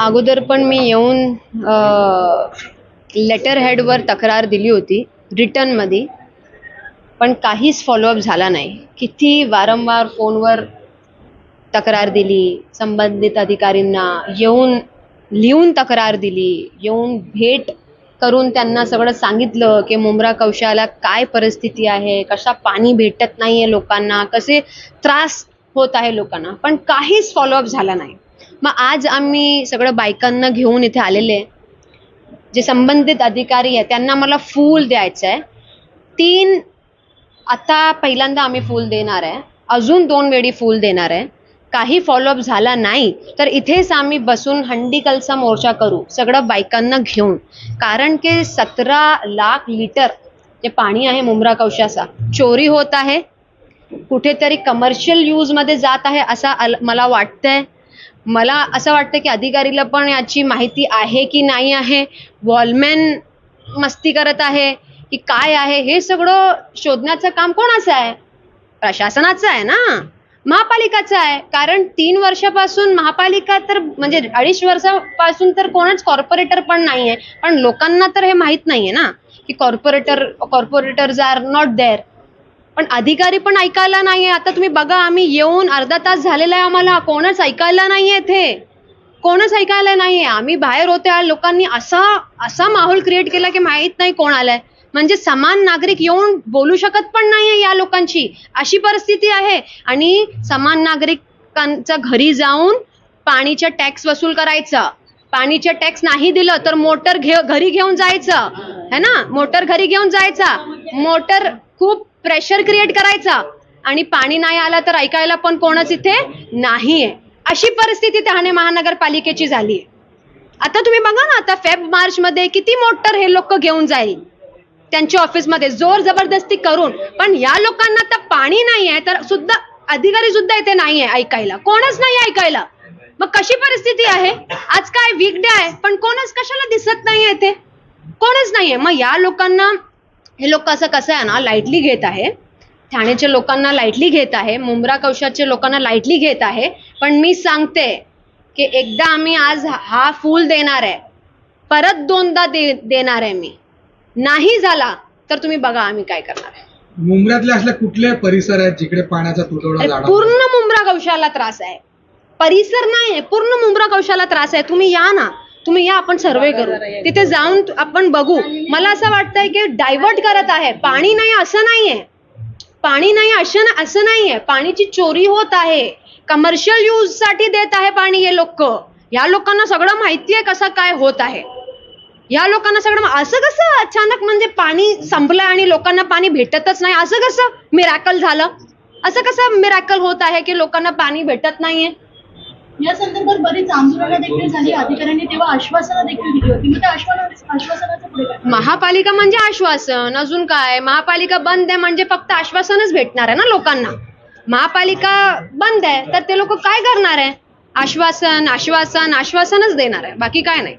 अगोदर पण मी येऊन लेटर हेडवर तक्रार दिली होती रिटर्नमध्ये पण काहीच फॉलोअप झाला नाही. किती वारंवार फोनवर तक्रार दिली संबंधित अधिकारींना येऊन लिहून तक्रार दिली येऊन भेट करून त्यांना सगळं सांगितलं की मुंब्रा कौशाला काय परिस्थिती आहे कशा पाणी भेटत नाही आहे लोकांना कसे त्रास होत आहे लोकांना. पण काहीच फॉलोअप झाला नाही. मग आज आम्ही सगळं बायकांना घेऊन इथे आलेले आहे. जे संबंधित अधिकारी आहे त्यांना मला फूल द्यायचं आहे तीन आता पहिल्यांदा आम्ही फूल देणार आहे. अजून दोन वेळी फूल देणार आहे. काही फॉलोअप झाला नाही तर इथेच आम्ही बसून हंडीकलचा मोर्चा करू सगळं बायकांना घेऊन. कारण की सतरा लाख लिटर जे पाणी आहे मुंब्रा कौशाचा चोरी होत आहे. कुठेतरी कमर्शियल यूजमध्ये जात आहे असं अल- मला वाटतंय. मला असं वाटतं की अधिकारीला पण याची माहिती आहे की नाही आहे? वॉलमॅन मस्ती करत आहे की काय आहे? हे सगळं शोधण्याचं काम कोणाचं आहे? प्रशासनाचं आहे ना? महापालिकाचं आहे. कारण तीन वर्षापासून महापालिका तर म्हणजे अडीच वर्षापासून तर कोणच कॉर्पोरेटर पण नाही आहे पण लोकांना तर हे माहीत नाही आहे ना? की corporator corporators are not there पण अधिकारी पण ऐकायला नाहीये. आता तुम्ही बघा आम्ही येऊन अर्धा तास झालेला आहे आम्हाला. कोणच ऐकायला नाहीये इथे. कोणच ऐकायला नाहीये. आम्ही बाहेर होत्या लोकांनी असा असा माहोल क्रिएट केला की माहीत नाही कोण आलाय म्हणजे समान नागरिक येऊन बोलू शकत पण नाहीये या लोकांची अशी परिस्थिती आहे. आणि समान नागरिकांच्या घरी जाऊन पाणीचा टॅक्स वसूल करायचा. पाणीचे टॅक्स नाही दिलं तर मोटर घे घरी घेऊन जायचं. है ना? मोटर घरी घेऊन जायचा. मोटर खूप प्रेशर क्रिएट करायचा. आणि पाणी नाही आलं तर ऐकायला पण कोणच इथे नाहीये. अशी परिस्थिती ठाणे महानगरपालिकेची झाली. आता तुम्ही बघा ना आता फेब मार्च मध्ये किती मोटर हे लोक घेऊन जाईल. त्यांच्या ऑफिसमध्ये जोर जबरदस्ती करून. पण या लोकांना तर पाणी नाही आहे तर सुद्धा अधिकारी सुद्धा इथे नाही आहे ऐकायला. कोणच नाही ऐकायला. मग कशी परिस्थिती आहे? आज काय वीकडे आहे पण कोणच कशाला दिसत नाही इथे. कोणच नाहीये. मग या लोकांना हे लोक असं कसं आहे ना लाईटली घेत आहे. ठाण्याच्या लोकांना लाईटली घेत आहे मुंब्रा कौशाच्या लोकांना लाईटली घेत आहे. पण मी सांगते की एकदा आम्ही आज हा फूल देणार आहे. परत दोनदा दे देणार आहे मी. नाही झाला तर तुम्ही बघा आम्ही काय करणार आहे. मुंबऱ्यातले असले कुठले परिसर आहेत जिकडे पाण्याचा तुटवडा अरे पूर्ण मुंब्रा कौशाला त्रास आहे. परिसर नाही आहे पूर्ण मुंब्रा कौशाला त्रास आहे. तुम्ही या ना. तुम्ही या आपण सर्वे करू. तिथे जाऊन आपण बघू. मला असं वाटतंय की डायव्हर्ट करत आहे. पाणी नाही असं नाहीये. पाणी नाही असं ना- असं नाहीये. पाणीची चोरी होत आहे. कमर्शियल यूजसाठी देत आहे पाणी हे लोक. या लोकांना सगळं माहिती आहे कसं काय होत आहे. या लोकांना सगळं असं कसं अचानक म्हणजे पाणी संपलं आणि लोकांना पाणी भेटतच नाही? असं कसं मिरॅकल झालं? असं कसं मिरॅकल होत आहे की लोकांना पाणी भेटत नाहीये? या संदर्भात बरीच आंदोलनं देखील झाली. अधिकाऱ्यांनी तेव्हा आश्वासनं देखील दिली होती. मग त्या आश्वासना आश्वासनाचं पुढे काय? महापालिका म्हणजे आश्वासन. अजून काय? महापालिका बंद आहे म्हणजे फक्त आश्वासनच भेटणार आहे ना लोकांना? महापालिका बंद आहे तर ते लोक काय करणार आहे? आश्वासन आश्वासन आश्वासनच देणार आहे. बाकी काय नाही.